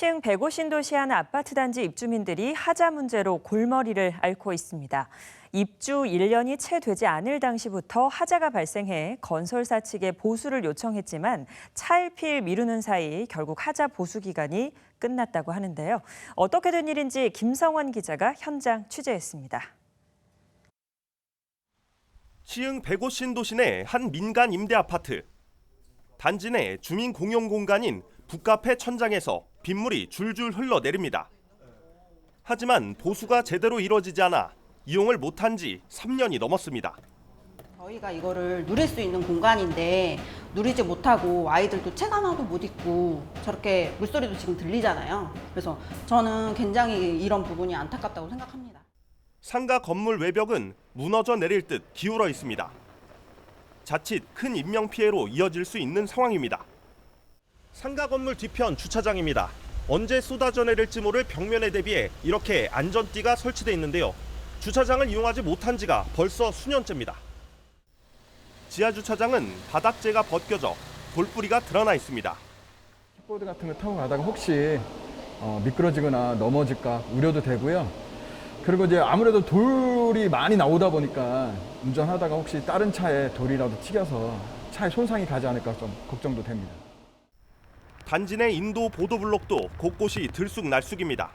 시흥 백오 신도시 한 아파트 단지 입주민들이 하자 문제로 골머리를 앓고 있습니다. 입주 1년이 채 되지 않을 당시부터 하자가 발생해 건설사 측에 보수를 요청했지만 차일피일 미루는 사이 결국 하자 보수 기간이 끝났다고 하는데요. 어떻게 된 일인지 김성원 기자가 현장 취재했습니다. 시흥 백오 신도시 내 한 민간 임대 아파트. 단지 내 주민 공용 공간인 북카페 천장에서 빗물이 줄줄 흘러내립니다. 하지만 보수가 제대로 이뤄지지 않아 이용을 못한 지 3년이 넘었습니다. 저희가 이거를 누릴 수 있는 공간인데 누리지 못하고 아이들도 책 하나도 못 읽고 저렇게 물소리도 지금 들리잖아요. 그래서 저는 굉장히 이런 부분이 안타깝다고 생각합니다. 상가 건물 외벽은 무너져 내릴 듯 기울어 있습니다. 자칫 큰 인명 피해로 이어질 수 있는 상황입니다. 상가 건물 뒤편 주차장입니다. 언제 쏟아져 내릴지 모를 벽면에 대비해 이렇게 안전띠가 설치돼 있는데요. 주차장을 이용하지 못한 지가 벌써 수년째입니다. 지하 주차장은 바닥재가 벗겨져 돌뿌리가 드러나 있습니다. 킥보드 같은 거 타고 가다가 혹시 어, 미끄러지거나 넘어질까 우려도 되고요. 그리고 이제 아무래도 돌이 많이 나오다 보니까 운전하다가 혹시 다른 차에 돌이라도 튀겨서 차에 손상이 가지 않을까 좀 걱정도 됩니다. 단지 내 인도 보도블록도 곳곳이 들쑥날쑥입니다.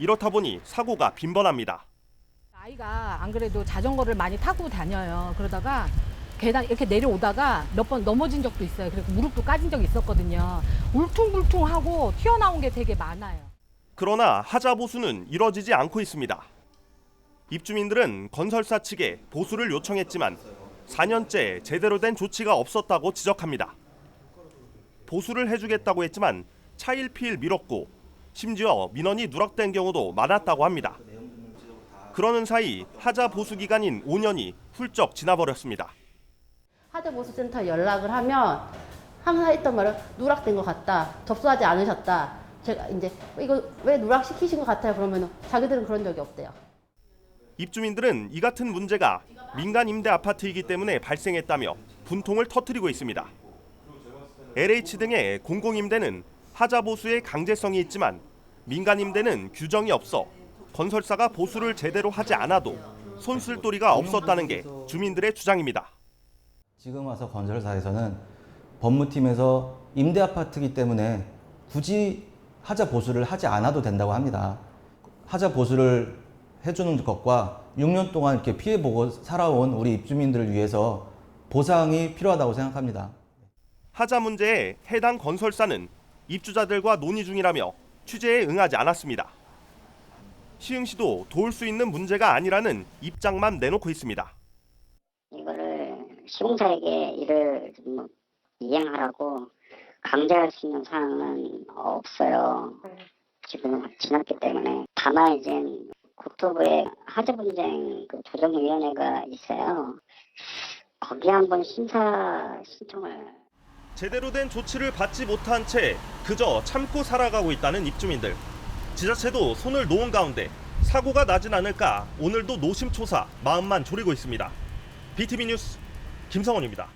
이렇다 보니 사고가 빈번합니다. 아이가 안 그래도 자전거를 많이 타고 다녀요. 그러다가 계단 이렇게 내려오다가 몇 번 넘어진 적도 있어요. 그리고 무릎도 까진 적이 있었거든요. 울퉁불퉁하고 튀어나온 게 되게 많아요. 그러나 하자 보수는 이뤄지지 않고 있습니다. 입주민들은 건설사 측에 보수를 요청했지만 4년째 제대로 된 조치가 없었다고 지적합니다. 보수를 해주겠다고 했지만 차일피일 미뤘고 심지어 민원이 누락된 경우도 많았다고 합니다. 그러는 사이 하자 보수 기간인 5년이 훌쩍 지나버렸습니다. 하자 보수센터 연락을 하면 항상 했던 말은 누락된 것 같다. 접수하지 않으셨다. 제가 이제 이거 왜 누락시키신 것 같아요? 그러면 자기들은 그런 적이 없대요. 입주민들은 이 같은 문제가 민간 임대 아파트이기 때문에 발생했다며 분통을 터뜨리고 있습니다. LH 등의 공공임대는 하자 보수의 강제성이 있지만 민간 임대는 규정이 없어 건설사가 보수를 제대로 하지 않아도 손쓸도리가 없었다는 게 주민들의 주장입니다. 지금 와서 건설사에서는 법무팀에서 임대 아파트이기 때문에 굳이 하자 보수를 하지 않아도 된다고 합니다. 하자 보수를 해주는 것과 6년 동안 이렇게 피해 보고 살아온 우리 입주민들을 위해서 보상이 필요하다고 생각합니다. 하자 문제에 해당 건설사는 입주자들과 논의 중이라며 취재에 응하지 않았습니다. 시흥시도 도울 수 있는 문제가 아니라는 입장만 내놓고 있습니다. 이거를 시공사에게 일을 뭐 이행하라고 강제할 수 있는 사항은 없어요. 지금 지났기 때문에 다만 이제 국토부에 하자 분쟁 그 조정위원회가 있어요. 거기에 한번 심사 신청을 제대로 된 조치를 받지 못한 채 그저 참고 살아가고 있다는 입주민들. 지자체도 손을 놓은 가운데 사고가 나진 않을까 오늘도 노심초사 마음만 졸이고 있습니다. BTV 뉴스 김성원입니다.